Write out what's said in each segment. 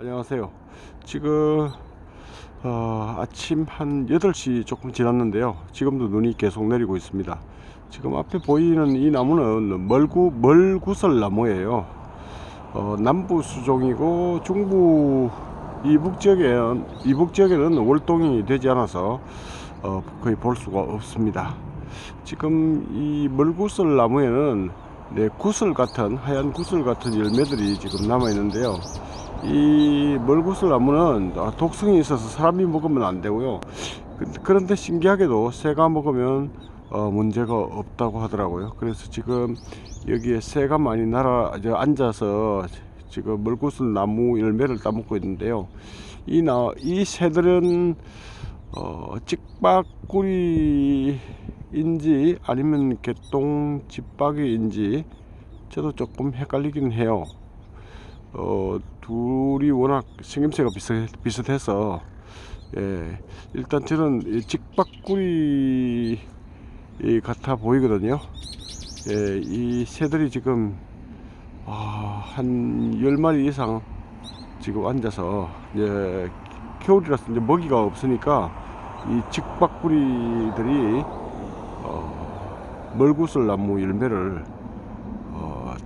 안녕하세요. 지금 어, 아침 한 8시 조금 지났는데요. 지금도 눈이 계속 내리고 있습니다. 지금 앞에 보이는 이 나무는 멀구, 멀구설 나무예요. 어, 남부 수종이고 중부 이북 지역에는 이북 지역에는 월동이 되지 않아서 어, 거의 볼 수가 없습니다. 지금 이 멀구설 나무에는 네, 구슬 같은 하얀 구슬 같은 열매들이 지금 남아 있는데요. 이 멀구슬 나무는 아, 독성이 있어서 사람이 먹으면 안 되고요. 그- 그런데 신기하게도 새가 먹으면 어, 문제가 없다고 하더라고요. 그래서 지금 여기에 새가 많이 날아 저 앉아서 지금 멀구슬 나무 열매를 따먹고 있는데요. 이 나 이 새들은 어, 찍박구리인지 아니면 개똥 집박이인지 저도 조금 헷갈리긴 해요. 어, 둘이 워낙 생김새가 비슷, 비슷해서 예, 일단 저는 이 직박구리 이 같아 보이거든요. 예, 이 새들이 지금 아, 한 10마리 이상 지금 앉아서 이제 겨울이라서 이제 먹이가 없으니까 이 직박구리들이 어, 멀구슬 나무 열매를 어,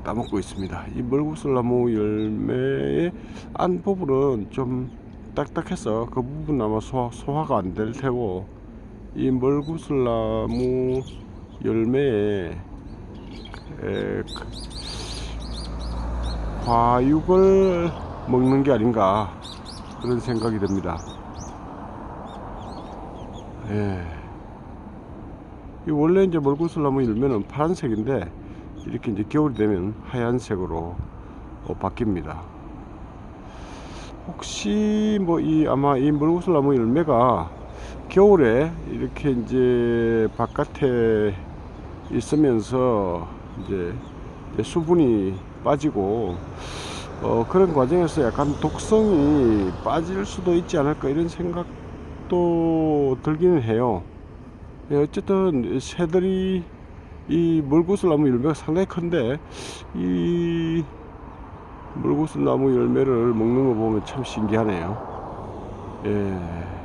따먹고 있습니다. 이 멀구슬 나무 열매의 안 부분은 좀 딱딱해서 그 부분 아마 소화, 소화가 안 될 테고 이 멀구슬 나무 열매에 에, 그 과육을 먹는 게 아닌가 그런 생각이 듭니다. 예. 이 원래 이제 멀구슬나무 열매는 파란색인데 이렇게 이제 겨울이 되면 하얀색으로 어, 바뀝니다. 혹시 뭐 이 아마 이 멀구슬나무 열매가 겨울에 이렇게 이제 바깥에 있으면서 이제 수분이 빠지고 어, 그런 과정에서 약간 독성이 빠질 수도 있지 않을까 이런 생각도 들기는 해요. 예, 어쨌든 새들이 이 멀구슬 나무 열매가 상당히 큰데 이 멀구슬 나무 열매를 먹는 거 보면 참 신기하네요. 예.